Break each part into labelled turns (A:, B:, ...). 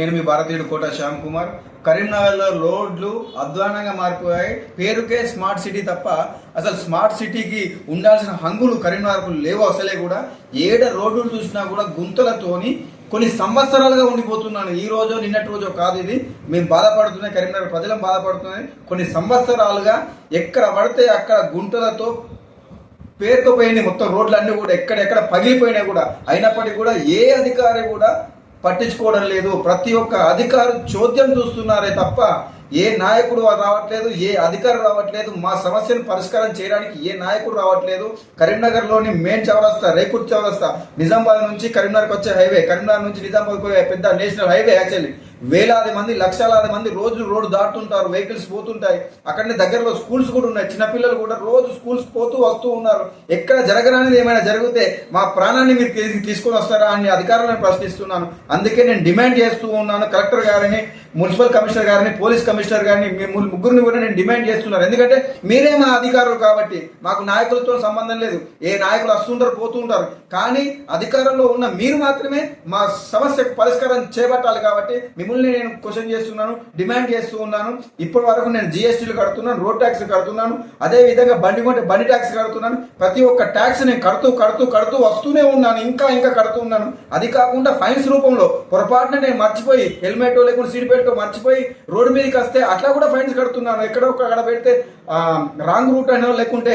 A: నేను మీ భారతీయుడు కోట శ్యామ్ కుమార్. కరీంనగర్లో రోడ్లు అధ్వానంగా మారిపోయాయి. పేరుకే స్మార్ట్ సిటీ తప్ప అసలు స్మార్ట్ సిటీకి ఉండాల్సిన హంగులు కరీంనగర్కు లేవు అసలే కూడా. ఏడ రోడ్లు చూసినా కూడా గుంతలతోని కొన్ని సంవత్సరాలుగా ఉండిపోతున్నాను. ఈ రోజు నిన్నటి రోజు కాదు ఇది. మేము బాధపడుతున్నాయి కరీంనగర్ ప్రజలం బాధపడుతున్నాయి. కొన్ని సంవత్సరాలుగా ఎక్కడ పడితే అక్కడ గుంటలతో పేరుకుపోయినాయి మొత్తం రోడ్లన్నీ కూడా. ఎక్కడెక్కడ పగిలిపోయినాయి కూడా. అయినప్పటికీ కూడా ఏ అధికారి కూడా పట్టించుకోవడం లేదు. ప్రతి ఒక్క అధికారు చోద్యం చూస్తున్నారే తప్ప ఏ నాయకుడు రావట్లేదు ఏ అధికారి రావట్లేదు. మా సమస్యను పరిష్కారం చేయడానికి ఏ నాయకుడు రావట్లేదు. కరీంనగర్లోని మెయిన్ చౌరస్తా రేకుట్ చౌరస్తా నిజామాబాద్ నుంచి కరీంనగర్కి వచ్చే హైవే కరీంనగర్ నుంచి నిజామాబాద్ పోయే పెద్ద నేషనల్ హైవే యాక్చువల్లీ. వేలాది మంది లక్షలాది మంది రోజు రోడ్డు దాటుతుంటారు వెహికల్స్ పోతుంటాయి. అక్కడనే దగ్గరలో స్కూల్స్ కూడా ఉన్నాయి. చిన్నపిల్లలు కూడా రోజు స్కూల్స్ పోతూ వస్తూ ఉన్నారు. ఎక్కడ జరగరానిది ఏమైనా జరిగితే మా ప్రాణాన్ని మీరు తీసుకొని వస్తారా అని అధికారులను ప్రశ్నిస్తున్నాను. అందుకే నేను డిమాండ్ చేస్తూ ఉన్నాను. కలెక్టర్ గారిని మున్సిపల్ కమిషనర్ గారిని పోలీస్ కమిషనర్ గారిని మీ ముగ్గురిని కూడా నేను డిమాండ్ చేస్తున్నాను ఎందుకంటే మీరే మా అధికారులు కాబట్టి మాకు నాయకులతో సంబంధం లేదు. ఏ నాయకులు వస్తుంటారు పోతుంటారు. కానీ అధికారంలో ఉన్న మీరు మాత్రమే మా సమస్యకు పరిష్కారం చేపట్టాలి కాబట్టి మిమ్మల్ని నేను క్వశ్చన్ చేస్తున్నాను డిమాండ్ చేస్తూ ఉన్నాను. ఇప్పటి వరకు నేను జిఎస్టీలు కడుతున్నాను రోడ్ ట్యాక్స్ కడుతున్నాను. అదే విధంగా బండి కొంటే బండి ట్యాక్స్ కడుతున్నాను. ప్రతి ఒక్క ట్యాక్స్ నేను కడుతూ కడుతూ కడుతూ వస్తూనే ఉన్నాను ఇంకా ఇంకా కడుతూ ఉన్నాను. అది కాకుండా ఫైన్స్ రూపంలో పొరపాటున నేను మర్చిపోయి హెల్మెట్ లేకుండా సీట్ బెల్ట్ మర్చిపోయి రోడ్డు మీదకి వస్తే అట్లా కూడా ఫైన్స్ కడుతున్నాను. ఎక్కడో ఒక అక్కడ పెడితే రాంగ్ రూట్ అనో లేకుంటే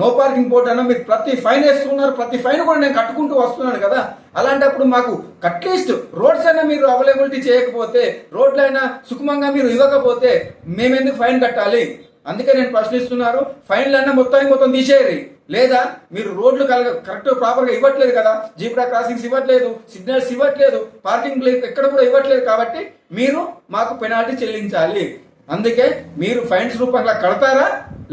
A: నో పార్కింగ్ బోర్డు అనో మీరు ప్రతి ఫైన్ వేస్తున్నారు. ప్రతి ఫైన్ కూడా నేను కట్టుకుంటూ వస్తున్నాను కదా. అలాంటప్పుడు మాకు అట్లీస్ట్ రోడ్స్ అయినా మీరు అవైలబిలిటీ చేయకపోతే రోడ్లైనా సుఖమంగా మీరు ఇవ్వకపోతే మేమెందుకు ఫైన్ కట్టాలి? అందుకే నేను ప్రశ్నిస్తున్నారు ఫైన్లన్నా మొత్తానికి మొత్తం తీసేయరు లేదా మీరు రోడ్లు కలగ కరెక్ట్ ప్రాపర్గా ఇవ్వట్లేదు కదా జీబ్రా క్రాసింగ్స్ ఇవ్వట్లేదు సిగ్నల్స్ ఇవ్వట్లేదు పార్కింగ్ ప్లేస్ ఎక్కడ కూడా ఇవ్వట్లేదు కాబట్టి మీరు మాకు పెనాల్టీ చెల్లించాలి. అందుకే మీరు ఫైన్స్ రూపంలో కడతారా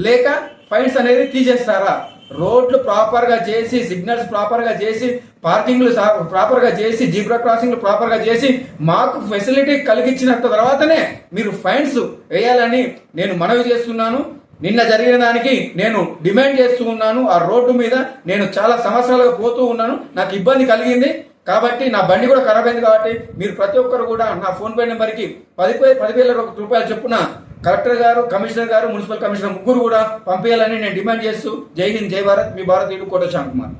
A: లేక ఫైన్స్ అనేది తీసేస్తారా? రోడ్లు ప్రాపర్గా చేసి సిగ్నల్స్ ప్రాపర్గా చేసి పార్కింగ్లు ప్రాపర్గా చేసి జీబ్రా క్రాసింగ్లు ప్రాపర్గా చేసి మాకు ఫెసిలిటీ కలిగించిన తర్వాతనే మీరు ఫైన్స్ వేయాలని నేను మనవి చేస్తున్నాను. నిన్న జరిగిన దానికి నేను డిమాండ్ చేస్తూ ఉన్నాను. ఆ రోడ్డు మీద నేను చాలా సంవత్సరాలుగా పోతూ ఉన్నాను. నాకు ఇబ్బంది కలిగింది. కాబట్టి నా బండి కూడా ఖరాబ్ అయింది కాబట్టి మీరు ప్రతి ఒక్కరు కూడా నా ఫోన్ పే నెంబర్కి పది పదివేల రూపాయలు చొప్పున కలెక్టర్ గారు కమిషనర్ గారు మున్సిపల్ కమిషనర్ ముగ్గురు కూడా పంపించాలని నేను డిమాండ్ చేస్తూ జై హింద్ జై భారత్ మీ భారతీయుడు కోట శ్యామ్ కుమార్.